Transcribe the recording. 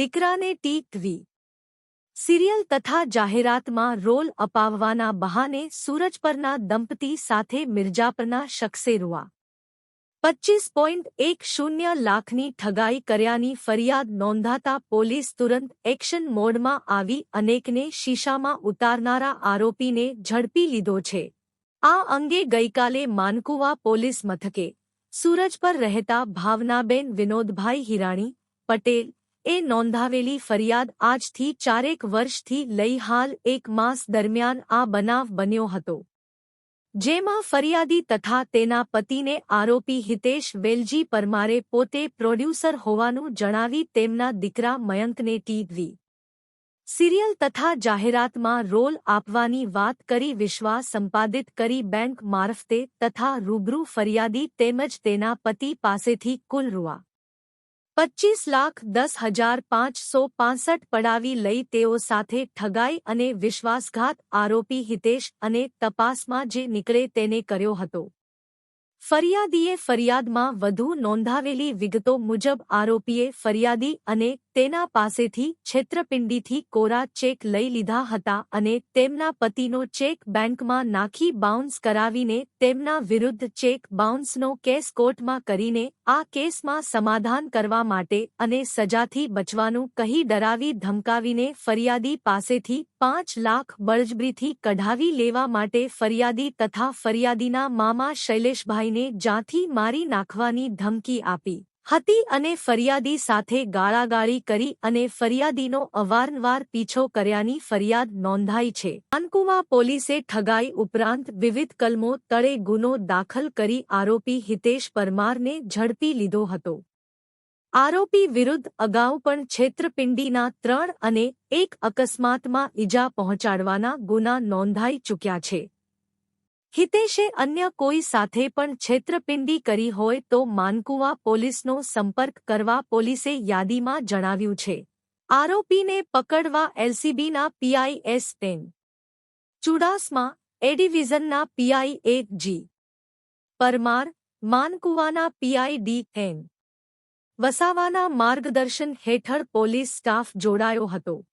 દીકરાને ટીકવી. સિરિયલ તથા જાહેરાતમાં રોલ અપાવવાના બહાને સૂરજ પરના દંપતી સાથે મિર્જાપરના રૂઆ પચ્ચીસ પોઈન્ટ એક શૂન્ય લાખની ઠગાઈ કર્યાની ફરિયાદ નોંધાતા પોલીસ તુરંત એક્શન મોડમાં આવી અનેકને શીશામાં ઉતારનારા આરોપીને ઝડપી લીધો છે. આ અંગે ગઈકાલે માનકુવા પોલીસ મથકે. સૂરજ પર રહેતા ભાવનાબેન વિનોદભાઈ હિરાણી, પટેલ એ નોંધાવેલી ફરિયાદ આજથી ચારેક વર્ષથી લઈ હાલ એક માસ દરમિયાન આ બનાવ બન્યો હતો. જેમાં ફરિયાદી તથા તેના પતિને આરોપી હિતેશ વેલજી પરમારે પોતે પ્રોડ્યુસર હોવાનું જણાવી તેમના દીકરા મયંકને ટીવી સિરિયલ તથા જાહેરાતમાં રોલ આપવાની વાત કરી વિશ્વાસ સંપાદિત કરી બેંક મારફતે તથા રૂબરૂ ફરિયાદી તેમજ તેના પતિ પાસેથી કુલ રૂઆ પચ્ચીસ લાખ દસ હજાર પાંચસો પાંસઠ પડાવી લઈ તેઓ સાથે ઠગાઈ અને વિશ્વાસઘાત આરોપી હિતેશ અને તપાસમાં જે નીકળે તેને કર્યો હતો. ફરિયાદીએ ફરિયાદમાં વધુ નોંધાવેલી વિગતો મુજબ આરોપીએ ફરિયાદી અને તેના પાસેથી છેતરપિંડીથી કોરા ચેક લઈ લીધા હતા અને તેમના પતિનો ચેક બેંકમાં નાખી બાઉન્સ કરાવીને તેમના વિરુદ્ધ ચેક બાઉન્સનો કેસ કોર્ટમાં કરીને આ કેસમાં સમાધાન કરવા માટે અને સજાથી બચવાનું કહી ડરાવી ધમકાવીને ફરિયાદી પાસેથી પાંચ લાખ બળજબરીથી કઢાવી લેવા માટે ફરિયાદી તથા ફરિયાદીના મામા શૈલેષભાઈને જાથી મારી નાખવાની ધમકી આપી. હતી અને ફરિયાદી સાથે ગાળાગાળી કરી અને ફરિયાદીનો અવારનવાર પીછો કર્યાની ફરિયાદ નોંધાઈ છે. માનકુવા પોલીસે ઠગાઈ ઉપરાંત વિવિધ કલમો તળે ગુનો દાખલ કરી આરોપી હિતેશ પરમારને ઝડપી લીધો હતો. આરોપી વિરુદ્ધ અગાઉ પણ છેતરપિંડીના ત્રણ અને એક અકસ્માતમાં ઈજા પહોંચાડવાના ગુના નોંધાઈ ચૂક્યા છે. હિતેશે અન્ય કોઈ સાથે પણ છેતરપિંડી કરી હોય તો માનકુવા પોલીસનો સંપર્ક કરવા પોલીસે યાદીમાં જણાવ્યું છે. આરોપીને પકડવા એલસીબીના પીઆઈ એસ ટેન. ચુડાસમા, એ પીઆઈ એક જી. પરમાર, માનકુવાના પીઆઈ ડી એન. વસાવાના માર્ગદર્શન હેઠળ પોલીસ સ્ટાફ જોડાયો હતો.